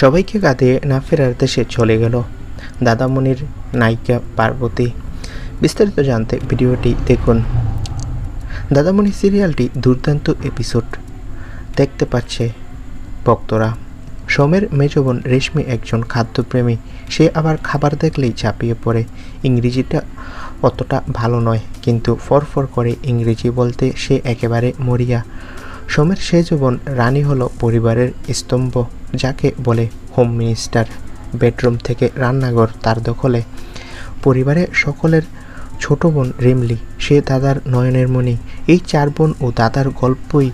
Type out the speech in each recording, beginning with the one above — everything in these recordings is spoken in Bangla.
সবাইকে কাঁদিয়ে না ফেরার দেশে চলে গেল। দাদামণির নায়িকা পার্বতী। বিস্তারিত জানতে ভিডিওটি দেখুন। দাদামণি সিরিয়ালটি দুর্দান্ত এপিসোড দেখতে পাচ্ছে ভক্তরা। সোমের মেজবন রেশমি একজন খাদ্যপ্রেমী। সে আবার খাবার দেখলেই ঝাঁপিয়ে পড়ে। ইংরেজিটা অতটা ভালো নয়, কিন্তু ফরফর করে ইংরেজি বলতে সে একেবারে মরিয়া। সোমের সেজবন রানী হলো পরিবারের স্তম্ভ, যাকে বলে হোম মিনিস্টার। বেডরুম থেকে রান্নাঘর তার দখলে। পরিবারে সকলের ছোট বোন রিমলি, সে দাদার নয়নের মণি। এই চার বোন ও দাদার গল্পই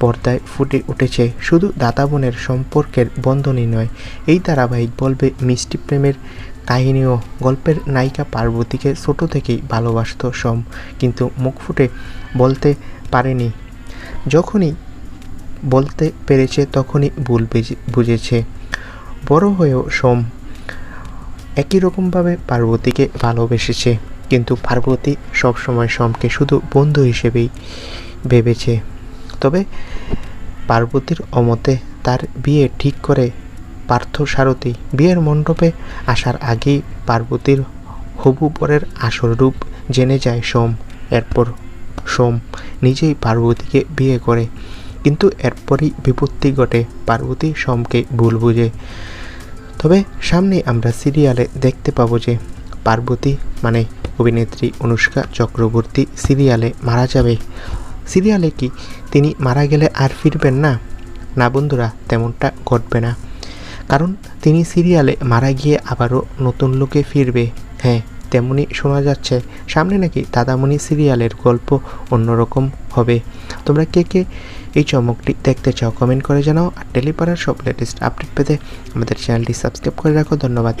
পর্দায় ফুটে উঠেছে। শুধু দাদা বোনের সম্পর্কের বন্ধনই নয়, এই ধারাবাহিক বলবে মিষ্টি প্রেমের কাহিনীও। গল্পের নায়িকা পার্বতীকে ছোট থেকেই ভালোবাসত সম, কিন্তু মুখ ফুটে বলতে পারেনি। যখনই বলতে পেরেছে তখনই ভুল বুঝেছে। বড় হয়েও সোম একই রকমভাবে পার্বতীকে ভালোবেসেছে। কিন্তু পার্বতী সবসময় সোমকে শুধু বন্ধু হিসেবেই ভেবেছে। তবে পার্বতীর অমতে তার বিয়ে ঠিক করে পার্থ সারথী বিয়ের মণ্ডপে আসার আগেই পার্বতীর হবু পরের আসল রূপ জেনে যায় সোম। এরপর সোম নিজেই পার্বতীকে বিয়ে করে। কিন্তু এরপরই বিপত্তি ঘটে পার্বতী সোমকে ভুল বুঝে। তবে সামনে আমরা সিরিয়ালে দেখতে পাবো যে পার্বতী মানে অভিনেত্রী অনুষ্কা চক্রবর্তী সিরিয়ালে মারা যাবে। সিরিয়ালে কি তিনি মারা গেলে আর ফিরবেন না? না বন্ধুরা, তেমনটা ঘটবে না। কারণ তিনি সিরিয়ালে মারা গিয়ে আবারও নতুন লোকে ফিরবে। হ্যাঁ তেমনি শোনা যাচ্ছে, সামনে নাকি দাদামণি সিরিয়ালের গল্প অন্যরকম হবে। তোমরা কে কে এই চমকটি দেখতে চাও কমেন্ট করে জানাও, আর টেলিপাড়ার সব লেটেস্ট আপডেট পেতে আমাদের চ্যানেলটি সাবস্ক্রাইব করে রাখো। ধন্যবাদ।